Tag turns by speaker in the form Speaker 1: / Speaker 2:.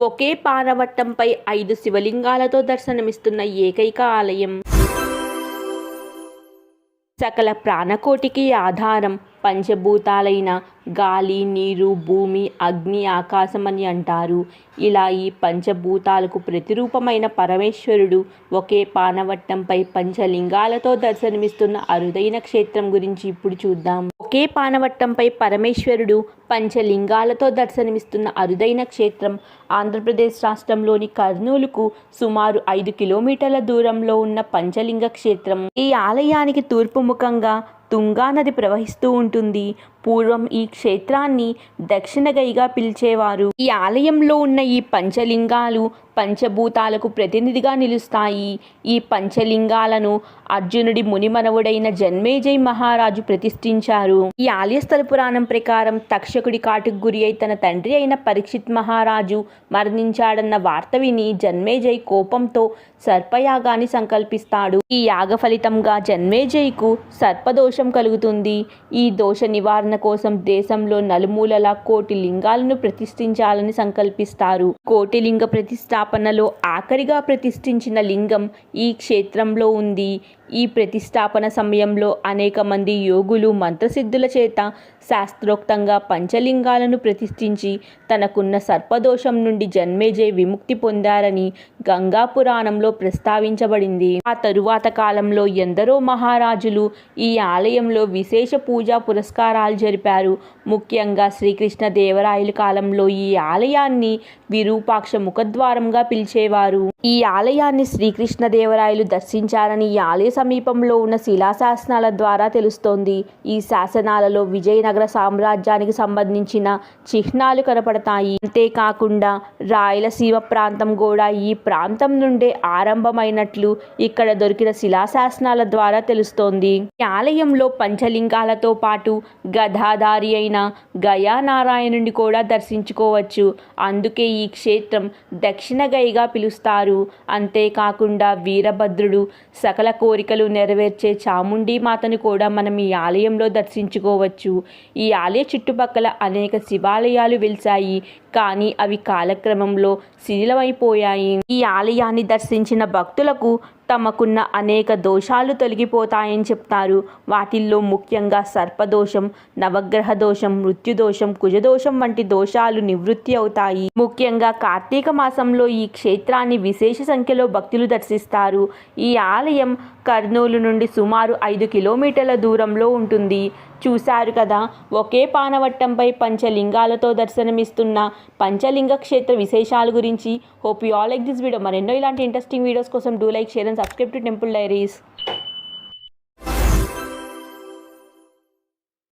Speaker 1: ఒకే పానవట్టంపై ఐదు శివలింగాలతో దర్శనమిస్తున్న ఏకైక ఆలయం. సకల ప్రాణకోటికి ఆధారం. పంచభూతాలైన గాలి నీరు భూమి అగ్ని ఆకాశం అని అంటారు. ఇలా ఈ పంచభూతాలకు ప్రతిరూపమైన పరమేశ్వరుడు ఒకే పానవట్టంపై పంచలింగాలతో దర్శనమిస్తున్న అరుదైన క్షేత్రం గురించి ఇప్పుడు చూద్దాం. ఒకే పానవట్టంపై పరమేశ్వరుడు పంచలింగాలతో దర్శనమిస్తున్న అరుదైన క్షేత్రం ఆంధ్రప్రదేశ్ రాష్ట్రంలోని కర్నూలుకు సుమారు ఐదు కిలోమీటర్ల దూరంలో ఉన్న పంచలింగ క్షేత్రం. ఈ ఆలయానికి తూర్పు ముఖంగా తుంగా నది ప్రవహిస్తూ ఉంటుంది. పూర్వం ఈ క్షేత్రాన్ని దక్షిణగైగా పిలిచేవారు. ఈ ఆలయంలో ఉన్న ఈ పంచలింగాలు పంచభూతాలకు ప్రతినిధిగా నిలుస్తాయి. ఈ పంచలింగాలను అర్జునుడి మునిమనవుడైన జన్మేజయ్ మహారాజు ప్రతిష్ఠించారు. ఈ ఆలయ స్థల పురాణం ప్రకారం తక్షకుడి కాటుకు గురి అయి తన తండ్రి అయిన పరీక్షిత్ మహారాజు మరణించాడన్న వార్త విని జన్మేజయ్ కోపంతో సర్పయాగాన్ని సంకల్పిస్తాడు. ఈ యాగ ఫలితంగా జన్మేజయ్కు సర్పదోషం కలుగుతుంది. ఈ దోష నివారణ కోసం దేశంలో నలుమూలలా కోటి లింగాలను ప్రతిష్ఠించాలని సంకల్పిస్తారు. కోటి లింగ ప్రతిష్టాపనలో ఆఖరిగా ప్రతిష్ఠించిన లింగం ఈ క్షేత్రంలో ఉంది. ఈ ప్రతిష్టాపన సమయంలో అనేక మంది యోగులు మంత్రసిద్ధుల చేత శాస్త్రోక్తంగా పంచలింగాలను ప్రతిష్ఠించి తనకున్న సర్పదోషం నుండి జన్మేజే విముక్తి పొందారని గంగా పురాణంలో ప్రస్తావించబడింది. ఆ తరువాత కాలంలో ఎందరో మహారాజులు ఈ ఆలయంలో విశేష పూజా పురస్కారాలు జరిపారు. ముఖ్యంగా శ్రీకృష్ణ దేవరాయల కాలంలో ఈ ఆలయాన్ని విరూపాక్ష ముఖద్వారంగా పిలిచేవారు. ఈ ఆలయాన్ని శ్రీకృష్ణదేవరాయలు దర్శించారని ఈ ఆలయ సమీపంలో ఉన్న శిలాశాసనాల ద్వారా తెలుస్తోంది. ఈ శాసనాలలో విజయనగర సామ్రాజ్యానికి సంబంధించిన చిహ్నాలు కనపడతాయి. అంతేకాకుండా రాయలసీమ ప్రాంతం కూడా ఈ ప్రాంతం నుండే ఆరంభమైనట్లు ఇక్కడ దొరికిన శిలాశాసనాల ద్వారా తెలుస్తోంది. ఈ ఆలయంలో పంచలింగాలతో పాటు కథాధారి అయిన గయానారాయణుని కూడా దర్శించుకోవచ్చు. అందుకే ఈ క్షేత్రం దక్షిణ గైగా పిలుస్తారు. అంతేకాకుండా వీరభద్రుడు సకల కోరికలు నెరవేర్చే చాముండి మాతను కూడా మనం ఈ ఆలయంలో దర్శించుకోవచ్చు. ఈ ఆలయ చుట్టుపక్కల అనేక శివాలయాలు వెలిశాయి. కానీ అవి కాలక్రమంలో శిథిలమైపోయాయి. ఈ ఆలయాన్ని దర్శించిన భక్తులకు తమకున్న అనేక దోషాలు తొలగిపోతాయని చెప్తారు. వాటిల్లో ముఖ్యంగా సర్పదోషం నవగ్రహ దోషం మృత్యుదోషం కుజదోషం వంటి దోషాలు నివృత్తి అవుతాయి. ముఖ్యంగా కార్తీక మాసంలో ఈ క్షేత్రాన్ని విశేష సంఖ్యలో భక్తులు దర్శిస్తారు. ఈ ఆలయం కర్నూలు నుండి సుమారు ఐదు కిలోమీటర్ల దూరంలో ఉంటుంది. చూశారు కదా. ఒకే పానవట్టంపై పంచలింగాలతో దర్శనమిస్తున్న పంచలింగ క్షేత్ర విశేషాల గురించి hope you all like this video. మరెన్నో ఇలాంటి ఇంట్రెస్టింగ్ వీడియోస్ కోసం do like share and subscribe to temple diaries.